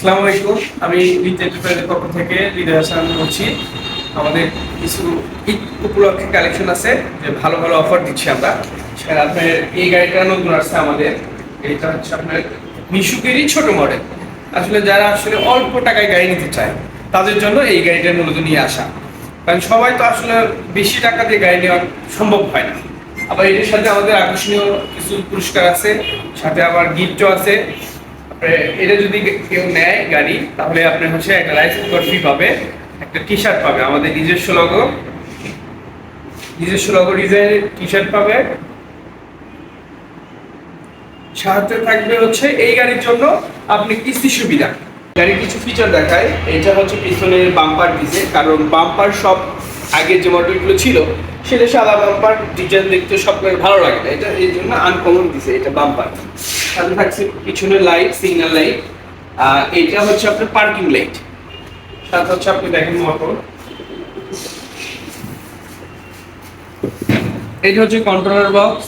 আসসালামু আলাইকুম। আমি লিড এন্টারপ্রাইজের পক্ষ থেকে হৃদয় হাসান বলছি। আমাদের কিছু ঈদ উপলক্ষে কালেকশন আছে, যে ভালো ভালো অফার দিচ্ছি আমরা। সেখানে আপনার এই গাড়িটা নতুন আসছে আমাদের। এটা হচ্ছে আপনার মিশুকেরই ছোট মডেল আসলে যারা আসলে অল্প টাকায় গাড়ি নিতে চায়, তাদের জন্য এই গাড়িটা মূলত নিয়ে আসা। কারণ সবাই তো আসলে বেশি টাকা দিয়ে গাড়ি নেওয়া সম্ভব হয় না। আবার এটার সাথে আমাদের আকর্ষণীয় কিছু পুরস্কার আছে, সাথে আবার গিফটও আছে। এটা যদি কেউ নেয় গাড়ি, তাহলে আপনার হচ্ছে একটা রাইস কুকার ফ্রি পাবে, একটা টি শার্ট পাবে, আমাদের নিজস্ব লগো নিজস্ব লগো ডিজাইনের টি শার্ট পাবে। সাথে থাকবে হচ্ছে এই গাড়ির জন্য আপনি কিস্তি সুবিধা। গাড়ির কিছু ফিচার দেখায় এটা হচ্ছে পিছনের বাম্পার দিছে কারণ বাম্পার সব আগের যে মডেলগুলো ছিল, সেটা সাদা বাম্পার ডিজাইন দেখতে সবগুলো ভালো লাগে না। এটা এই জন্য আনকমন দিছে এটা বাম্পার সাথে থাকছে পিছনে লাইট সিগন্যাল লাইট এটা হচ্ছে আপনার পার্কিং লাইট সাথে হচ্ছে আপনি দেখেন মোটর এটা হচ্ছে কন্ট্রোলার বক্স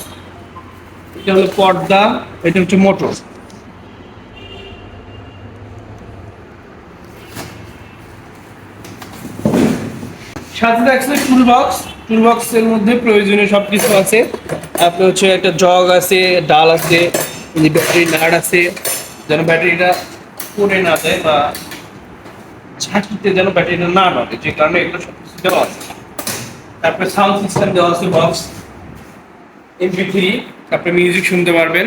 এটা হলো পর্দা, এটা হচ্ছে মোটর সাথে থাকছে টুল বক্স টুল বক্সের মধ্যে প্রয়োজনীয় সব কিছু আছে। আপনার হচ্ছে একটা জগ আছে, ডাল আছে। ব্যাটারি নাট আছে, যেন ব্যাটারিটা পড়ে না যায় বা ঝাঁকিতে যেন ব্যাটারিটা না নড়ে যে কারণে এগুলো সব কিছু দেওয়া আছে। তারপরে সাউন্ড সিস্টেম দেওয়া আছে বক্স এমপি থ্রি আপনি মিউজিক শুনতে পারবেন।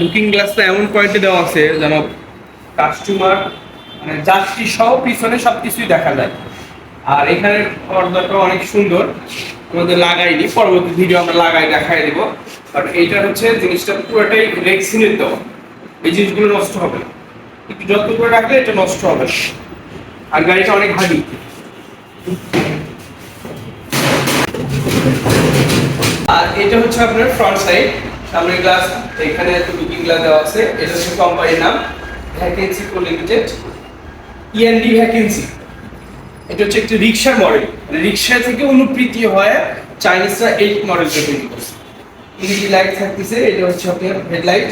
লুকিং গ্লাসটা এমন কোয়ালিটি দেওয়া আছে যেন কাস্টমার মানে যাত্রী সহ পিছনে সব কিছুই দেখা যায়। আর এখানে পর্দাটা অনেক সুন্দর আমাদের লাগাইনি, পরবর্তী ভিডিও আমরা লাগাই, দেখাই দেবো। বাট এইটা হচ্ছে জিনিসটা পুরোটাই রেক্সিনের দেওয়া এই জিনিসগুলো নষ্ট হবে। একটু যত্ন করে রাখলে এটা নষ্ট হবে। আর গাড়িটা অনেক ভারী। আর এটা হচ্ছে আপনার ফ্রন্ট সাইড সামনের গ্লাস এখানে লুকিং গ্লাস দেওয়া আছে। এটা হচ্ছে কোম্পানির নাম vacancy pro limited END vacancy এটা হচ্ছে একটি রিক্সার মডেল রিক্সা থেকে অনুপ্রীতি হয় চাইনিজরা এই মডেলটা তৈরি করছে। লাইট থাকতেছে, এটা হচ্ছে আপনার হেডলাইট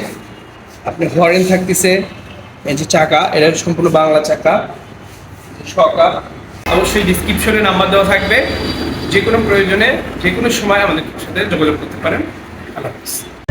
আপনার হরেন থাকতেছে, এই যে চাকা, এটা সম্পূর্ণ বাংলা চাকা সকা অবশ্যই ডিসক্রিপশনে নাম্বার দেওয়া থাকবে। যে কোনো প্রয়োজনে যে কোনো সময় আমাদের সাথে যোগাযোগ করতে পারেন। আল্লাহ হাফিজ।